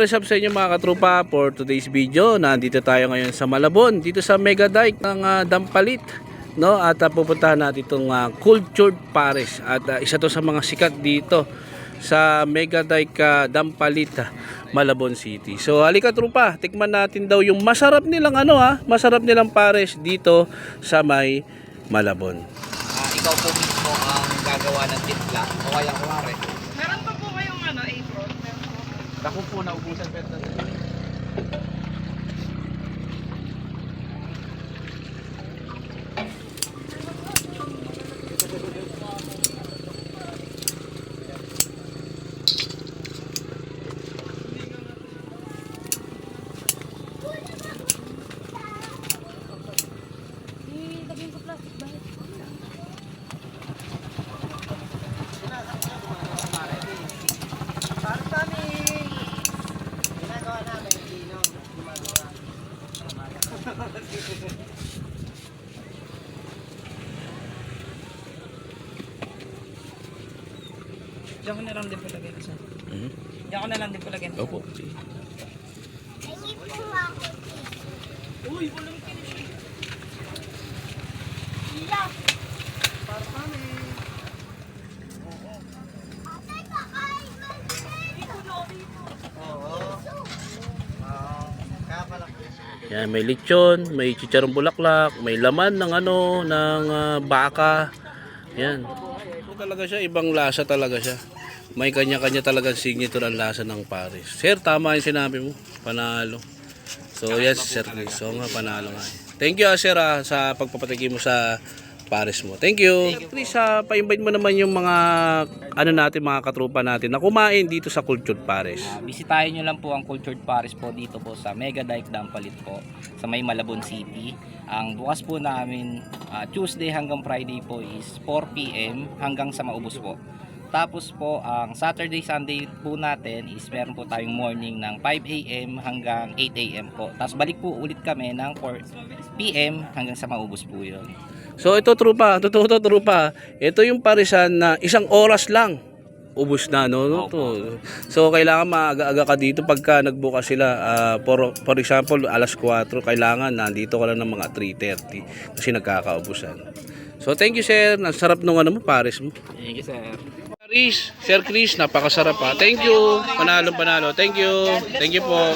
what is up sa inyo mga katrupa for today's video. Nandito tayo ngayon sa Malabon, dito sa Mega Dike ng ah, Dampalit. No? At uh, pupuntahan natin itong ah, Cultured Paris. At ah, isa to sa mga sikat dito sa Mega Dike ah, Dampalit, Malabon City. So halika trupa, tikman natin daw yung masarap nilang ano ha, masarap nilang Paris dito sa may Malabon. Ah, ikaw po mismo ang gagawa ng timpla o kaya kumare. Meron pa po kayong ano, apron? Meron po. Ako po naubusan pero Diyan ko na lang din palagay isa. Mhm. Diyan ko na lang din palagay. Opo. Uy, walang Yan, may lechon, may chicharong bulaklak, may laman ng ano, ng ah, baka. Yan. Ito talaga siya, ibang lasa talaga siya. May kanya-kanya talaga signature ang lasa ng Paris. Sir, tama yung sinabi mo. Panalo. So, yes, Sir. So, nga, panalo nga. Thank you, ah, Sir, ah, sa pagpapatigi mo sa Paris mo. Thank you. Sir Chris, ah, pa-invite mo naman yung mga, ano natin, mga katrupa natin na kumain dito sa Cultured Paris. Ah, bisitahin nyo lang po ang Cultured Paris po dito po sa Mega Dike Dampalit po sa may Malabon City. Ang bukas po namin ah, Tuesday hanggang Friday po is 4pm hanggang sa maubos po. Tapos po ang Saturday Sunday po natin is meron po tayong morning ng 5am hanggang 8am po. Tapos balik po ulit kami ng 4pm hanggang sa maubos po yun. So ito trupa, totoo to trupa. Ito yung parisan na isang oras lang ubos na no, no to. So kailangan maaga-aga ka dito pagka nagbukas sila Ah, for, for example alas 4 kailangan nandito ka lang ng mga 3:30 kasi nagkakaubusan. So thank you sir, nasarap nung ano mo Paris mo. Thank you sir. Chris, Sir Chris, napakasarap pa. Thank you. Panalo panalo. Thank you. Thank you po.